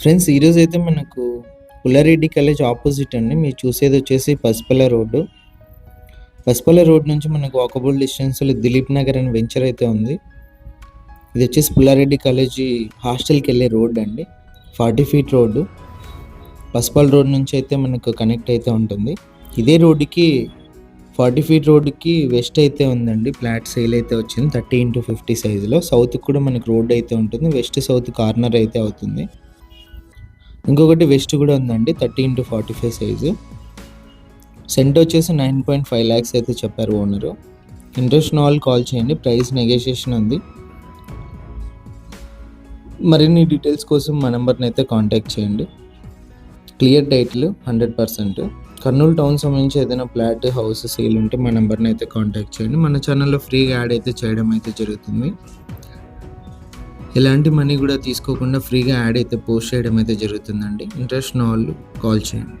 Friends ఈరోజు అయితే మనకు పుల్లారెడ్డి కాలేజ్ ఆపోజిట్ అండి. మీరు చూసేది వచ్చేసి పసిపల్ల రోడ్డు. పసిపల్ల రోడ్ నుంచి మనకు వాకబుల్ డిస్టెన్స్లో దిలీప్ నగర్ అని వెంచర్ అయితే ఉంది. ఇది వచ్చేసి పుల్లారెడ్డి కాలేజీ హాస్టల్కి వెళ్ళే రోడ్ అండి. Forty feet road. పసిపల్ రోడ్ నుంచి అయితే మనకు కనెక్ట్ అయితే ఉంటుంది. ఇదే రోడ్డుకి ఫార్టీ ఫీట్ రోడ్డుకి వెస్ట్ అయితే ఉందండి. ఫ్లాట్ సేల్ అయితే వచ్చింది. థర్టీ ఇంటూ ఫిఫ్టీ సైజులో సౌత్కి కూడా మనకు రోడ్ అయితే ఉంటుంది. వెస్ట్ సౌత్ కార్నర్ అయితే అవుతుంది. ఇంకొకటి వెస్ట్ కూడా ఉందండి thirty into forty five size cent వచ్చేసి నైన్ పాయింట్ ఫైవ్ ల్యాక్స్ అయితే చెప్పారు ఓనరు ఇంట్రెస్ట్ ఉన్న వాళ్ళు కాల్ చేయండి ప్రైస్ నెగోషియేషన్ ఉంది. మరిన్ని డీటెయిల్స్ కోసం మా నెంబర్ని అయితే కాంటాక్ట్ చేయండి. Clear title hundred percent Kurnool town సంబంధించి ఏదైనా ఫ్లాట్ హౌస్ సేల్ ఉంటే మా నెంబర్ని అయితే కాంటాక్ట్ చేయండి. మన ఛానల్లో ఫ్రీగా యాడ్ అయితే చేయడం అయితే జరుగుతుంది. ఎలాంటి మనీ కూడా తీసుకోకుండా ఫ్రీగా యాడ్ అయితే పోస్ట్ చేయడం అయితే జరుగుతుందండి. ఇంట్రెస్ట్ ఉన్న వాళ్ళు కాల్ చేయండి.